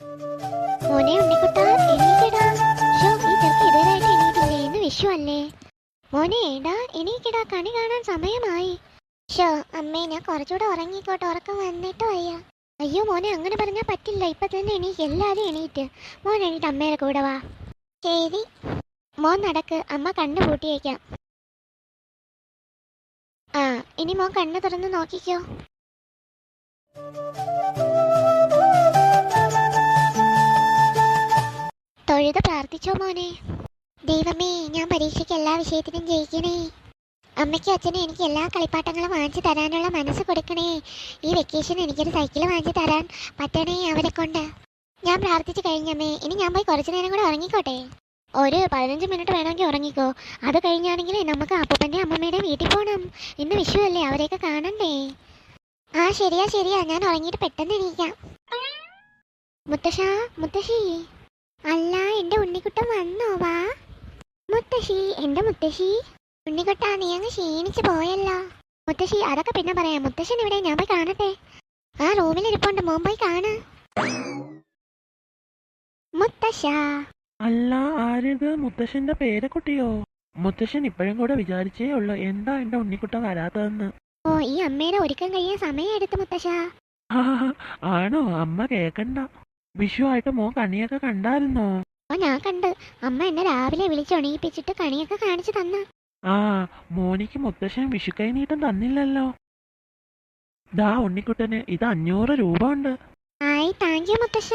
മോനെ ഉണ്ണിക്കുട്ട എണീക്കടാ. ഷോ ഈ ചെറുക്ക് ഇതുവരെയായിട്ട് എണീറ്റില്ലേ ഇന്ന് വിഷു മോനെ ഏടാ എണീക്കടാ. കണി കാണാൻ സമയമായി. ഷോ അമ്മേ ഞാൻ കുറച്ചുകൂടെ ഉറങ്ങിക്കോട്ടെ. ഉറക്കം വന്നിട്ട് വയ്യ അയ്യോ മോനെ അങ്ങനെ പറഞ്ഞാൽ പറ്റില്ല. ഇപ്പൊ തന്നെ എണീക്ക്. എല്ലാരും എണീറ്റ്. മോൻ എണീറ്റ് അമ്മയുടെ കൂടെ വാ. ശരി. മോൻ നടക്ക്. അമ്മ കണ്ണു പൂട്ടിയേക്കാം ആ ഇനി മോൻ കണ്ണു തുറന്ന് നോക്കിക്കോ. പ്രാർത്ഥിച്ചോ മോനെ? ദൈവമേ ഞാൻ പരീക്ഷയ്ക്ക് എല്ലാ വിഷയത്തിനും ജയിക്കണേ. അമ്മയ്ക്കും അച്ഛനും എനിക്ക് എല്ലാ കളിപ്പാട്ടങ്ങളും വാങ്ങിച്ചു തരാനുള്ള മനസ്സ് കൊടുക്കണേ. ഈ വെക്കേഷൻ എനിക്കൊരു സൈക്കിൾ വാങ്ങിച്ചു തരാൻ പറ്റണേ അവരെ കൊണ്ട് ഞാൻ പ്രാർത്ഥിച്ചു കഴിഞ്ഞമ്മേ ഇനി ഞാൻ പോയി കുറച്ചു നേരം കൂടെ ഉറങ്ങിക്കോട്ടെ? ഒരു പതിനഞ്ച് മിനിറ്റ് വേണമെങ്കിൽ ഉറങ്ങിക്കോ. അത് കഴിഞ്ഞാണെങ്കിൽ നമുക്ക് അപ്പൂപ്പന്റെ അമ്മമ്മയുടെ വീട്ടിൽ പോകണം ഇന്ന് വിഷു അല്ലേ അവരെയൊക്കെ കാണണ്ടേ? ആ ശരിയാ ശരിയാ. ഞാൻ ഉറങ്ങിയിട്ട് പെട്ടെന്ന് എണീക്കാം. മുത്തശ്ശ മുത്തശ്ശി. അല്ല എന്റെ ഉണ്ണിക്കുട്ടൻ വന്നോ വാ. മുത്തശ്ശി എന്റെ മുത്തശ്ശി. ഉണ്ണിക്കുട്ടാ നീ അങ്ങ് ക്ഷീണിച്ചു പോയല്ലോ. മുത്തശ്ശി അതൊക്കെ പിന്നെ പറയാം. മുത്തശ്ശൻ ഇവിടെ ഞാൻ പോയി കാണട്ടെ. ആ റൂമിൽ ഇരിപ്പുണ്ട് മോൻ പോയി കാണാ. മുത്തശ്ശ. അല്ല ആരിത്? മുത്തശ്ശന്റെ പേരക്കുട്ടിയോ മുത്തശ്ശൻ ഇപ്പോഴും കൂടെ വിചാരിച്ചേ ഉള്ളൂ എന്താ എന്റെ ഉണ്ണിക്കുട്ടൻ വരാത്തതെന്ന്. ഓ ഈ അമ്മയുടെ ഒരുക്കം കഴിയാൻ സമയം എടുത്തു മുത്തശ്ശ. ആണോ? അമ്മ കേക്കണ്ട. വിഷു ആയിട്ട് മോൻ കണിയൊക്കെ കണ്ടായിരുന്നോ? ഓ ഞാൻ കണ്ട് അമ്മ എന്നെ രാവിലെ വിളിച്ചുണീപ്പിച്ചിട്ട് കണിയൊക്കെ കാണിച്ചു തന്ന. ആ മോനിക്ക് മുത്തശ്ശൻ വിഷുക്കൈ നീട്ടം തന്നില്ലല്ലോ. ദാ ഉണ്ണിക്കുട്ടന് ഇത് അഞ്ഞൂറ് രൂപ ഉണ്ട്. ആയി താങ്ക് യു മുത്തശ്ശ.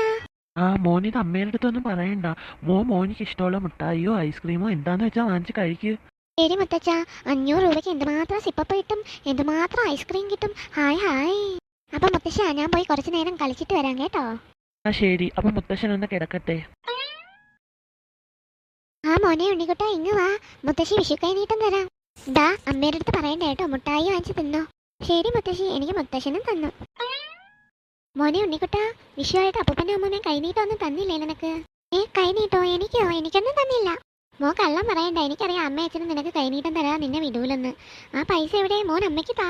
ആ മോൻ ഇത് അമ്മയുടെ അടുത്തൊന്നും പറയണ്ട. മോ മോനിക്ക് ഇഷ്ടമുള്ള മിഠായിയോ ഐസ്ക്രീമോ എന്താന്ന് വെച്ചാ വാങ്ങിച്ച് കഴിക്ക്. ശരി മുത്തച്ഛ അഞ്ഞൂറ് രൂപയ്ക്ക് എന്തുമാത്രം സിപ്പപ്പ് കിട്ടും എന്തുമാത്രം ഐസ്ക്രീം കിട്ടും. Hi hi. അപ്പൊ മുത്തശ്ശ ഞാൻ പോയി കുറച്ചു നേരം കളിച്ചിട്ട് വരാം കേട്ടോ. ആ ശരി. അപ്പൊ മുത്തശ്ശൻ ഒന്ന് കിടക്കട്ടെ. ആ മോനെ ഉണ്ണിക്കുട്ട ഇങ്ങ് വാ. മുത്തശ്ശി വിഷുക്കൈ നീട്ടം തരാം. ദാ അമ്മയുടെ അടുത്ത് പറയണ്ട കേട്ടോ മുട്ടായി വാങ്ങിച്ചു തിന്നോ. ശരി മുത്തശ്ശി എനിക്ക് മുത്തശ്ശനും തന്നു. മോനെ ഉണ്ണിക്കുട്ട വിഷുവായിട്ട് അപ്പൂപ്പനും അമ്മൂമ്മയും കൈനീട്ടം ഒന്നും തന്നില്ലേ നിനക്ക്? ഏ കൈനീട്ടോ എനിക്കോ? എനിക്കൊന്നും തന്നില്ല. മോ കള്ളം പറയണ്ട. എനിക്കറിയാം അമ്മ അച്ഛനും നിനക്ക് കൈനീട്ടം തരാ നിന്നെ വിടൂലെന്ന്. ആ പൈസ എവിടെ? മോൻ അമ്മയ്ക്ക് താ.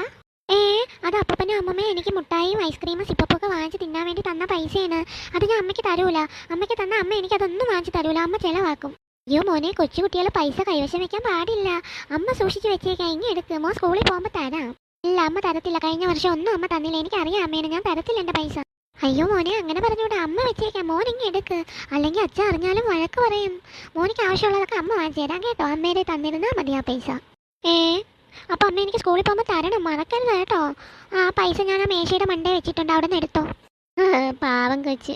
ഏ അത് അപ്പൂപ്പനും അമ്മമ്മയും എനിക്ക് മുട്ടായും ഐസ്ക്രീമും സിപ്പപ്പൊക്കെ വാങ്ങിച്ച് തിന്നാൻ വേണ്ടി തന്ന പൈസയാണ്. അത് ഞാൻ അമ്മയ്ക്ക് തരൂല. അമ്മയ്ക്ക് തന്ന അമ്മ എനിക്ക് അതൊന്നും വാങ്ങിച്ച് തരൂല. അമ്മ ചെലവാക്കും. അയ്യോ മോനെ കൊച്ചുകുട്ടികൾ പൈസ കൈവശം വെക്കാൻ പാടില്ല. അമ്മ സൂക്ഷിച്ചു വെച്ചേക്കാം ഇനി എടുക്ക്. മോ സ്കൂളിൽ പോകുമ്പോൾ തരാം. ഇല്ല അമ്മ തരത്തില്ല. കഴിഞ്ഞ വർഷം ഒന്നും അമ്മ തന്നില്ല. എനിക്ക് അറിയാം അമ്മേനെ ഞാൻ തരത്തില്ല എന്റെ പൈസ. അയ്യോ മോനെ അങ്ങനെ പറഞ്ഞോട്ടെ അമ്മ വെച്ചേക്കാം. മോൻ ഇങ്ങനെ എടുക്ക്. അല്ലെങ്കിൽ അച്ഛൻ അറിഞ്ഞാലും വഴക്ക് പറയും. മോനിക്ക് ആവശ്യമുള്ളതൊക്കെ അമ്മ വാങ്ങിച്ചു തരാം കേട്ടോ. അമ്മേനെ തന്നിരുന്നാ മതി ആ പൈസ. ഏ? അപ്പൊ അമ്മ എനിക്ക് സ്കൂളിൽ പോകുമ്പോൾ തരണം. മറക്കരുത് കേട്ടോ. ആ പൈസ ഞാൻ ആ മേശയുടെ മണ്ടേ വെച്ചിട്ടുണ്ട്. അവിടെ നിന്ന് എടുത്തോ പാവം കൊച്ച്.